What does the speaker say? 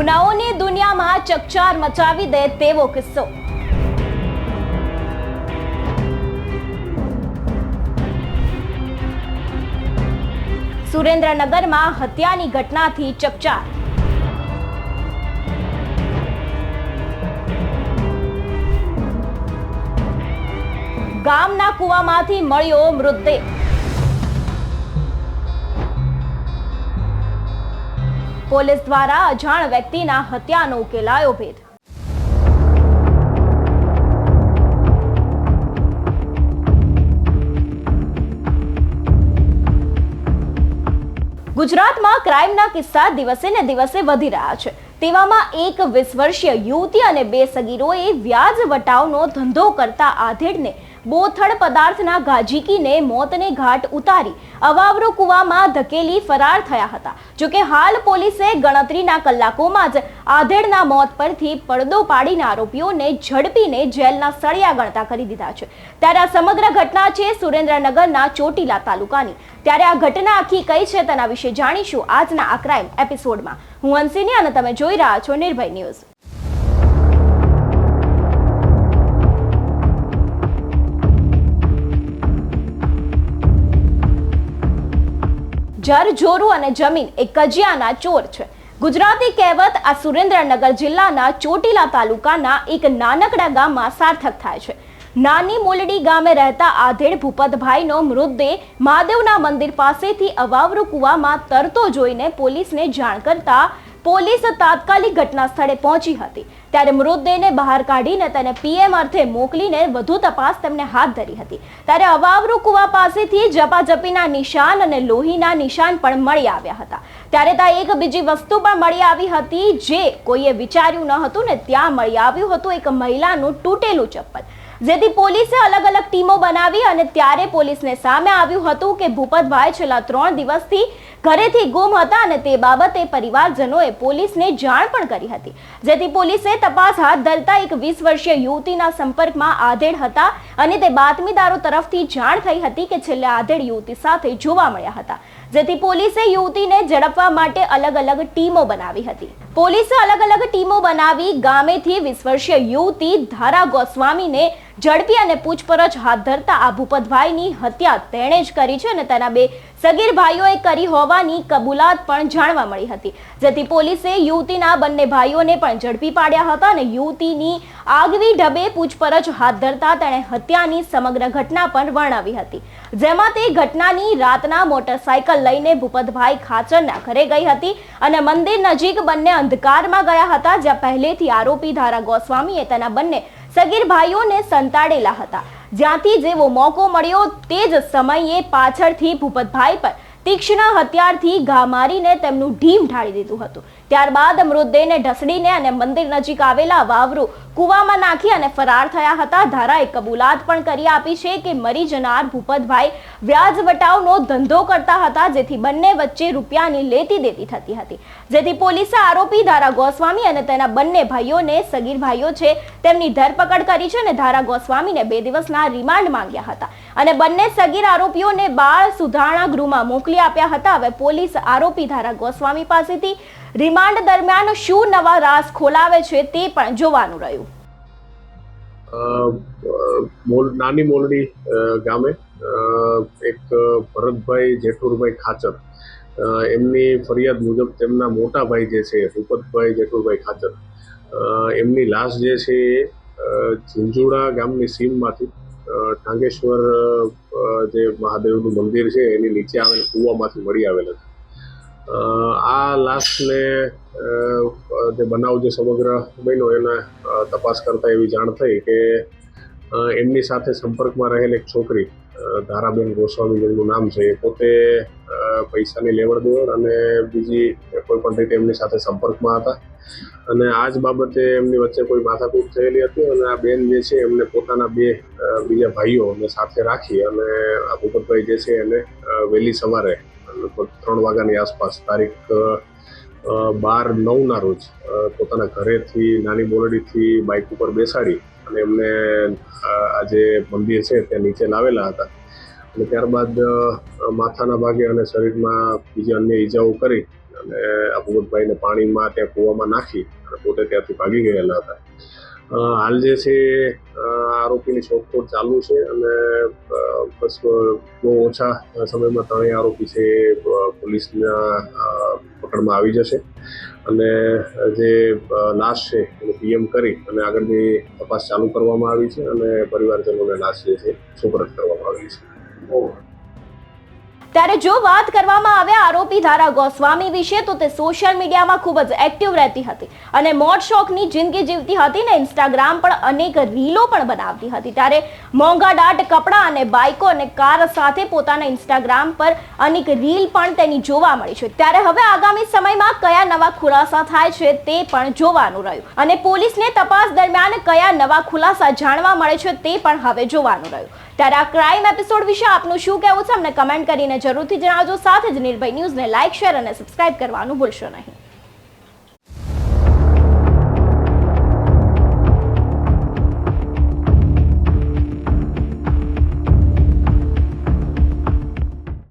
ગુનાઓની દુનિયામાં ચકચાર મચાવી દે તેવો કિસ્સો. સુરેન્દ્રનગરમાં હત્યાની ઘટનાથી ચકચાર. ગામના કૂવામાંથી મળ્યો મૃતદેહ. પોલીસ દ્વારા અજાણ વ્યક્તિના હત્યાનો ઉકેલાયો ભેદ. ગુજરાતમાં ક્રાઇમના કિસ્સા દિવસે ને દિવસે વધી રહ્યા છે. તેવામાં એક વીસ વર્ષીય યુવતી અને બે સગીરોએ વ્યાજ વટાવનો ધંધો કરતા આધેડને બોથડ પદાર્થના ગાજીકીને મોતને ઘાટ ઉતારી અવાવરો કૂવામાં ધકેલી ફરાર થયા હતા. જોકે હાલ પોલીસે ગણતરીના કલાકોમાં જ આધેડના મોત પરથી પડદો પાડીને આરોપીઓને ઝડપીને જેલના સળિયા ગણતા કરી દીધા છે. ત્યારે આ સમગ્ર ઘટના છે સુરેન્દ્રનગરના ચોટીલા તાલુકાની. ત્યારે આ ઘટના આખી કઈ છે તેના વિશે જાણીશું આજના આ ક્રાઇમ એપિસોડમાં. હું અંશિની અને તમે જોઈ રહ્યા છો નિર્ભય ન્યૂઝ. જર જોરું અને જમીન એ કજિયાના ચોર છે. ગુજરાતી કહેવત આ સુરેન્દ્રનગર જિલ્લાના ચોટીલા તાલુકાના એક નાનકડા ગામમાં સાર્થક થાય છે. નાની મોલડી ગામે રહેતા આધેડ ભૂપતભાઈનો મૃતદેહ મહાદેવના મંદિર પાસેથી અવાવરુ કૂવામાં તરતો જોઈને પોલીસને જાણ કરતા પોલીસ તાત્કાલિક ઘટના સ્થળે પહોંચી હતી. ત્યારે મૃતદેહને બહાર કાઢીને તેને પીએમ અર્થે મોકલીને વધુ તપાસ તેમને હાથ ધરી હતી. ત્યારે અવાવરુ કુવા પાસેથી જપાજપીના નિશાન અને લોહીના નિશાન પણ મળી આવ્યા હતા. ત્યારે ત્યાં એક બીજી વસ્તુ પણ મળી આવી હતી જે કોઈએ વિચાર્યું ન હતું ને ત્યાં મળી આવ્યું હતું એક મહિલાનું તૂટેલું ચપ્પલ. જેથી પોલીસે અલગ અલગ ટીમો બનાવી અને ત્યારે પોલીસને સામે આવ્યું હતું કે ભૂપતભાઈ છેલ્લા ત્રણ દિવસથી ઘરેથી ગુમ હતા અને તે બાબતે પરિવારજનોએ પોલીસને જાણ પણ કરી હતી. જેથી પોલીસે તપાસ હાથ ધરતા એક વીસ વર્ષીય યુવતીના સંપર્કમાં આધેડ હતા અને તે બાતમીદારો તરફથી જાણ થઈ હતી કે છેલ્લે આધેડ યુવતી સાથે જોવા મળ્યા હતા. જેથી પોલીસે યુવતીને ઝડપવા માટે અલગ અલગ ટીમો બનાવી હતી. પોલીસે અલગ અલગ ટીમો બનાવી ગામેથી વીસ યુવતી ધારા ગોસ્વામીને ઝડપી અને પૂછપરછ હાથ ધરતા આ ભૂપતભાઈની હત્યા તેણે જ કરી છે અને તેના બે સગીર ભાઈઓએ કરી હોવાની કબૂલાત પણ જાણવા મળી હતી. જેથી પોલીસે યુવતીના બંને ભાઈઓને પણ ઝડપી પાડ્યા હતા અને યુવતીની આગવી ઢબે પૂછપરછ હાથ ધરતા તેણે હત્યાની સમગ્ર ઘટના પણ વર્ણવી હતી. જેમાં તે ઘટનાની રાતના મોટરસાયકલ લઈને ભૂપતભાઈ ખાચરના ઘરે ગઈ હતી અને મંદિર નજીક બંને અંધકારમાં ગયા હતા, જ્યાં પહેલેથી આરોપી ધારા ગોસ્વામીએ તેના બંને સગીર ભાઈઓને સંતાડેલા હતા. જ્યાંથી જેવો મોકો મળ્યો, તે જ સમયે પાછળથી ભૂપતભાઈ પર તીક્ષ્ણ હથિયારથી ઘા મારીને તેમનું ઢીમ ઢાળી દીધું હતું. ત્યારબાદ મૃતદેહને ઢસડીને અને મંદિર નજીક આવેલા વાવરુ કૂવામાં નાખી અને ફરાર થયા હતા. ધારાએ કબૂલાત પણ કરી આપી છે કે મરી જનાર ભૂપતભાઈ વ્યાજ વટાવનો ધંધો કરતા હતા, જેથી બંને વચ્ચે રૂપિયાની લેતી દેતી થતી હતી. જેથી પોલીસે આરોપી ધારા ગોસ્વામી અને તેના બંને ભાઈઓને સગીર ભાઈઓ છે તેમની ધરપકડ કરી છે અને ધારા ગોસ્વામીને બે દિવસના રિમાન્ડ માંગ્યા હતા. અને બંને સગીર આરોપીઓને બાળ સુધારણા ગૃહમાં મોકલી આપ્યા હતા. હવે પોલીસ આરોપી ધારા ગોસ્વામી પાસેથી રિમાન્ડ દરમિયાન શું નવા રાસ ખોલાવે છે તે પણ જોવાનું રહ્યું. નાની મોલડી ગામે એક ભરતભાઈ જેઠુરભાઈ ખાચર. એમની ફરિયાદ મુજબ તેમના મોટા ભાઈ જે છે ભૂપતભાઈ જેઠુરભાઈ ખાચર એમની લાશ જે છે એ ઝીંઝુડા ગામની સીમમાંથી ટાંગેશ્વર જે મહાદેવનું મંદિર છે, એની નીચે આવેલ કૂવામાંથી મળી આવેલ હતી. આ લાશને જે બનાવ જે સમગ્ર બન્યો, એને તપાસ કરતા એવી જાણ થઈ કે એમની સાથે સંપર્કમાં રહેલ એક છોકરી ધારાબેન ગોસ્વામી જેમનું નામ છે, એ પોતે પૈસાની લેવડ દેવડ અને બીજી કોઈ પણ રીતે એમની સાથે સંપર્કમાં હતા. અને આ જ બાબતે એમની વચ્ચે કોઈ માથાકૂટ થયેલી હતી અને આ બેન જે છે, એમને પોતાના બે બીજા ભાઈઓને સાથે રાખી અને આ ભૂપતભાઈ જે છે, એને વહેલી સવારે લગભગ ત્રણ વાગ્યાની આસપાસ તારીખ બાર, નવના રોજ પોતાના ઘરેથી, નાની બોલડીથી બાઇક ઉપર બેસાડી અને એમને આ જે મંદિર છે, ત્યાં નીચે લાવેલા હતા. અને ત્યારબાદ માથાના ભાગે અને શરીરમાં બીજી અન્ય ઈજાઓ કરી અને આ પાણીમાં ત્યાં કૂવામાં નાખી અને પોતે ત્યાંથી ભાગી ગયેલા હતા. હાલ જે છે આરોપીની શોધખોળ ચાલુ છે અને બસ બહુ ઓછા સમયમાં ત્રણેય આરોપી છે પોલીસના પકડમાં આવી જશે. અને જે લાશ છે, એને પીએમ કરી અને આગળની તપાસ ચાલુ કરવામાં આવી છે અને પરિવારજનોને લાશ જે છે, સુપરત કરવામાં આવી છે. ત્યારે જો વાત કરવામાં આવે આરોપી ધારા ગોસ્વામી વિશે, તો તે સોશિયલ મીડિયામાં ખૂબ જ એક્ટિવ રહેતી હતી. અને મોટ શોખની જિંદગી જીવતી હતી ને ઇન્સ્ટાગ્રામ પર અનેક રીલો પણ બનાવતી હતી. ત્યારે મોંઘા દાટ કપડાં અને બાઇકો અને કાર સાથે પોતાના ઇન્સ્ટાગ્રામ પર અનેક રીલ પણ તેની જોવા મળી છે. ત્યારે હવે આગામી સમયમાં કયા નવા ખુલાસા થાય છે તે પણ જોવાનું રહ્યું. અને પોલીસને તપાસ દરમિયાન કયા નવા ખુલાસા જાણવા મળે છે તે પણ હવે જોવાનું રહ્યું. ત્યારે આ ક્રાઇમ એપિસોડ વિશે આપનું શું કહેવું છે અમને કમેન્ટ કરીને જરૂરથી જણાવજો. સાથે જ નિર્ભય ન્યૂઝને લાઇક શેર અને સબસ્ક્રાઇબ કરવાનું ભૂલશો નહીં.